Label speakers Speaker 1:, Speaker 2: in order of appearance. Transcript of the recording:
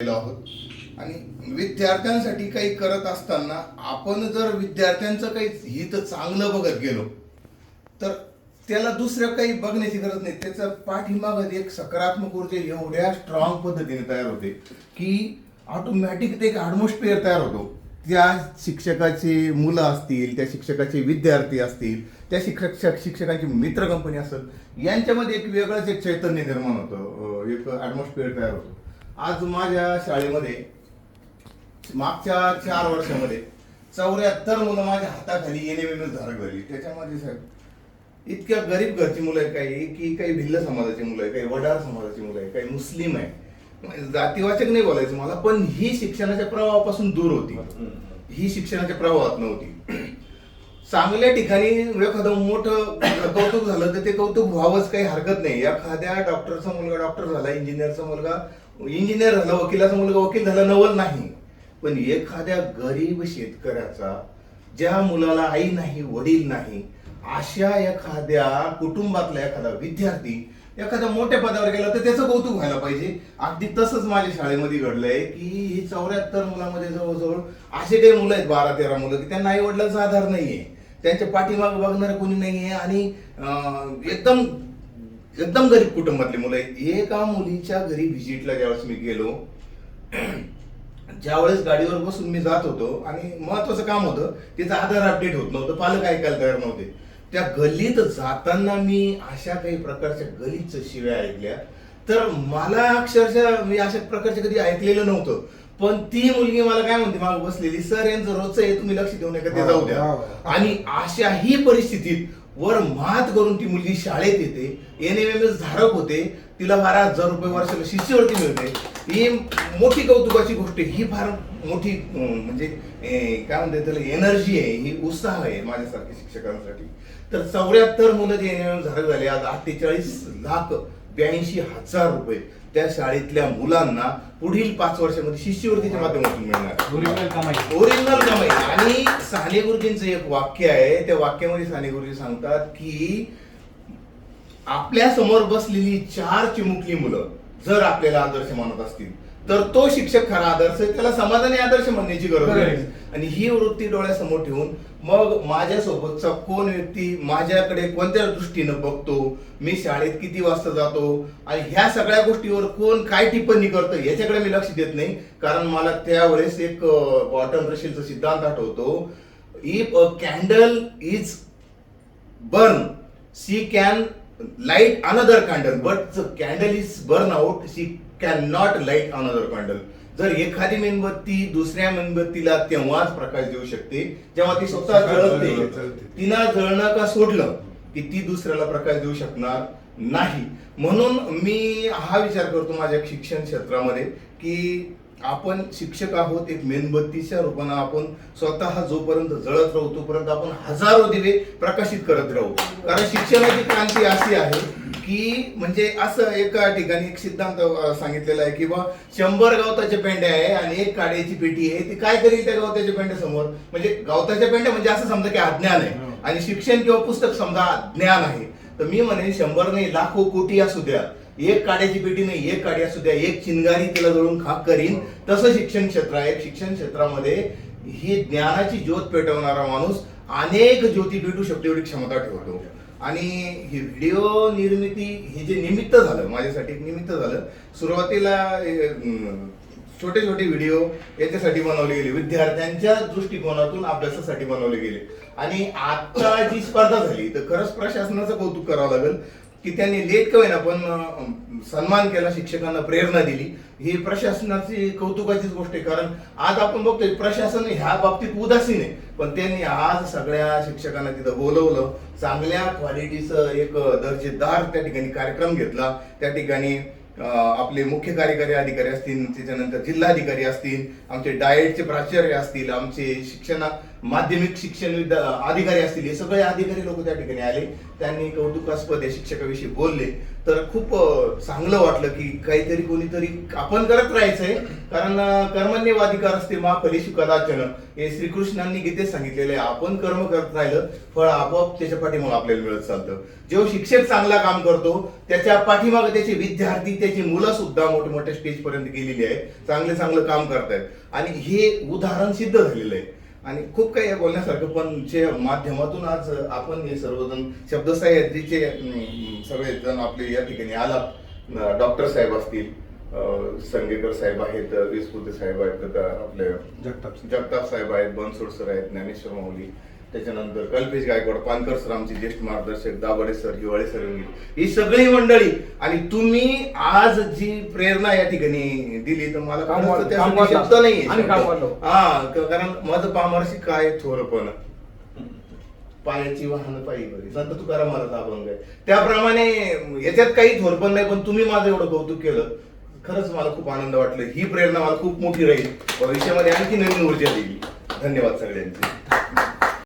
Speaker 1: आलेलो आहोत. आणि विद्यार्थ्यांसाठी काही करत असताना आपण जर विद्यार्थ्यांचं काही हित चांगलं बघत गेलो तर त्याला दुसरं काही बघण्याची गरज नाही. त्याचा पाठिंबामध्ये एक सकारात्मक ऊर्जा एवढ्या स्ट्रॉंग पद्धतीने तयार होते की ऑटोमॅटिक ते एक ॲटमॉस्फिअर तयार होतो. त्या शिक्षकाचे मुलं असतील त्या शिक्षकाचे विद्यार्थी असतील त्या शिक्षक शिक्षकांची मित्र कंपनी असेल यांच्यामध्ये एक वेगळंच एक चैतन्य निर्माण होतं. एक ॲटमॉस्फिअर तयार होतं. आज माझ्या शाळेमध्ये मागच्या चार वर्षामध्ये चौऱ्याहत्तर मुलं माझ्या हाताखाली येणे धारक झाली त्याच्यामध्ये साहेब इतक्या गरीब घरची मुलं आहे काही की काही भिल्ल समाजाची मुलं आहे काही वडार समाजाची मुलं आहे काही मुस्लिम आहे म्हणजे जातीवाचक नाही बोलायचं मला पण ही शिक्षणाच्या प्रवाहापासून दूर होती. ही शिक्षणाच्या प्रवाहात नव्हती. चांगल्या ठिकाणी एखादं मोठं कौतुक झालं तर ते कौतुक व्हावंच काही हरकत नाही. एखाद्या डॉक्टरचा मुलगा डॉक्टर झाला इंजिनियरचा मुलगा इंजिनियर झाला वकिलाचा मुलगा वकील झाला नवल नाही. पण एखाद्या गरीब शेतकऱ्याचा ज्या मुलाला आई नाही वडील नाही अशा एखाद्या कुटुंबातला एखादा विद्यार्थी एखाद्या मोठ्या पदावर गेला तर त्याचं कौतुक व्हायला पाहिजे. अगदी तसंच माझ्या शाळेमध्ये घडलंय की ही चौऱ्याहत्तर मुलामध्ये जवळजवळ असे काही मुलं आहेत बारा तेरा मुलं की त्यांना आई वडिलांचा आधार नाहीये. त्यांच्या पाठीमाग बघणारं कोणी नाहीये आणि एकदम एकदम गरीब कुटुंबातली मुलं आहेत. एका मुलीच्या घरी व्हिजिटला ज्यावेळेस मी गेलो ज्यावेळेस गाडीवर बसून मी जात होतो आणि महत्वाचं काम होतं तिचं आधार अपडेट होत नव्हतं पालक ऐकायला तयार नव्हते. त्या गल्लीत जाताना मी अशा काही प्रकारच्या गलीच शिव्या ऐकल्या. तर मला अक्षरशः मी अशा प्रकारचे कधी ऐकलेलं नव्हतं. पण ती मुलगी मला काय म्हणते माग बसलेली सर यांचं रोजचं आहे तुम्ही लक्ष देऊ नका ते जाऊ द्या. आणि अशाही परिस्थितीत वर मात करून ती मुलगी शाळेत येते. एन एम एम एस धारक होते. तिला बारा हजार रुपये वर्षाला शिष्यवृत्ती मिळते. ही मोठी कौतुकाची गोष्ट ही फार मोठी म्हणजे काय म्हणते त्याला एनर्जी आहे. ही उत्साह आहे माझ्यासारख्या शिक्षकांसाठी. तर चौऱ्याहत्तर मुलं जे एन एम एम धारक झाले. आज अठ्ठेचाळीस लाख ब्याऐंशी हजार रुपये त्या शाळेतल्या मुलांना पुढील पाच वर्षामध्ये शिष्यवृत्तीच्या माध्यमातून मिळणार.
Speaker 2: ओरिजिनल कमाई.
Speaker 1: आणि साने गुरुजींचं एक वाक्य आहे त्या वाक्यामध्ये साने गुरुजी सांगतात की आपल्यासमोर बसलेली चार चिमुकली मुलं जर आपल्याला आदर्श मानत असतील तर तो शिक्षक खरा आदर्श आहे त्याला समाधानी आदर्श म्हणण्याची गरज नाही. आणि ही वृत्ती डोळ्यासमोर ठेवून मग माझ्यासोबतचा कोण व्यक्ती माझ्याकडे कोणत्या दृष्टीनं बघतो मी शाळेत किती वाजता जातो आणि ह्या सगळ्या गोष्टीवर कोण काय टिप्पणी करतं याच्याकडे मी लक्ष देत नाही. कारण मला त्यावेळेस एक बॉटन रशीलचा सिद्धांत आठवतो. If a candle is burn she can light another candle but candle is burn out she can not light another candle जर एखादी मेणबत्ती दुसऱ्या मेणबत्तीला तेव्हाच प्रकाश देऊ शकते जेव्हा ती स्वतः जळते तिनं जळणं का सोडलं की ती दुसऱ्याला प्रकाश देऊ शकणार नाही. म्हणून मी हा विचार करतो माझ्या शिक्षण क्षेत्रामध्ये की आपण शिक्षक आहोत एक मेणबत्तीच्या रूपानं आपण स्वतः जोपर्यंत जळत राहू तोपर्यंत आपण हजारो दिवे प्रकाशित करत राहू. कारण शिक्षणाची क्रांती अशी आहे की म्हणजे असं एका ठिकाणी एक सिद्धांत सांगितलेला आहे की बा शंभर गवताचे पेंडे आहे आणि एक काड्याची पेटी आहे. ती काय करेल त्या गवताच्या पेंड्या समोर म्हणजे गवताच्या पेंड्या म्हणजे असं समजा की अज्ञान आहे. आणि शिक्षण किंवा पुस्तक समजा ज्ञान आहे. तर मी म्हणेन शंभर नाही लाखो कोटी असू द्या. एक काड्याची पेटी नाही एक काडी असू द्या. एक चिंगारी तिला जळून खाक करीन. तसं शिक्षण क्षेत्र आहे. शिक्षण क्षेत्रामध्ये ही ज्ञानाची ज्योत पेटवणारा माणूस अनेक ज्योती पेटू शकतो एवढी क्षमता ठेवतो. आणि ही व्हिडिओ निर्मिती हे जे निमित्त झालं माझ्यासाठी निमित्त झालं. सुरुवातीला छोटे छोटे व्हिडिओ याच्यासाठी बनवले गेले. विद्यार्थ्यांच्या दृष्टिकोनातून अभ्यासासाठी बनवले गेले. आणि आता जी स्पर्धा झाली तर खरंच प्रशासनाचं कौतुक करावं लागेल. की त्यांनी लेट का होईना पण सन्मान केला शिक्षकांना प्रेरणा दिली. ही प्रशासनाची कौतुकाचीच गोष्ट आहे. कारण आज आपण बघतोय प्रशासन ह्या बाबतीत उदासीन आहे. पण त्यांनी आज सगळ्या शिक्षकांना तिथं बोलवलं. चांगल्या क्वालिटीचं एक दर्जेदार त्या ठिकाणी कार्यक्रम घेतला. त्या ठिकाणी आपले मुख्य कार्यकारी अधिकारी असतील त्याच्यानंतर जिल्हाधिकारी असतील आमचे डाएटचे प्राचार्य असतील आमचे शिक्षण माध्यमिक शिक्षण विद्या- अधिकारी असतील हे सगळे अधिकारी लोक त्या ठिकाणी आले. त्यांनी कौतुकास्पद या शिक्षकाविषयी बोलले. तर खूप चांगलं वाटलं की काहीतरी कोणीतरी आपण करत राहायचंय कारण अं, कर्मण्यवाधिकार असते मा फलेशु कदाचन. हे श्रीकृष्णांनी गीतेत सांगितलेलं आहे आपण कर्म करत राहिलं फळ आपोआप त्याच्या पाठीमाग आपल्याला मिळत चालतं. जेव्हा शिक्षक चांगला काम करतो त्याच्या पाठीमागं त्याचे विद्यार्थी त्याची मुलं सुद्धा मोठमोठ्या स्टेज पर्यंत गेलेली आहे चांगले चांगलं काम करतायत. आणि हे उदाहरण सिद्ध झालेलं आहे. आणि खूप काही बोलण्यासारखं पण जे माध्यमातून आज आपण हे सर्वजण शब्दसाहित्याचे अं, सगळे जण आपले या ठिकाणी आला डॉक्टर साहेब असतील संगेकर साहेब आहेत विस्फुते साहेब आहेत आपले
Speaker 2: जगताप
Speaker 1: जगताप साहेब आहेत बनसोड सर आहेत ज्ञानेश्वर माऊली त्याच्यानंतर कल्पेश गायकवाड पानकर सर आमचे ज्येष्ठ मार्गदर्शक दाभाडे सर हिवाळे सर ही सगळी मंडळी. आणि तुम्ही आज जी प्रेरणा या ठिकाणी दिली तर मला खरंच त्यासाठी. शब्द.
Speaker 2: वाढलं.
Speaker 1: हा कारण मध पामरशी काय थोरपण पायाची वाहन पायी बरी संत तुकाराम महाराज अभंग आहे. त्याप्रमाणे याच्यात काही थोरपण नाही पण तुम्ही माझं एवढं कौतुक केलं. खरंच मला खूप आनंद वाटलं. ही प्रेरणा मला खूप मोठी राहील. भविष्यामध्ये आणखी नवीन ऊर्जा देईल. धन्यवाद सगळ्यांचे.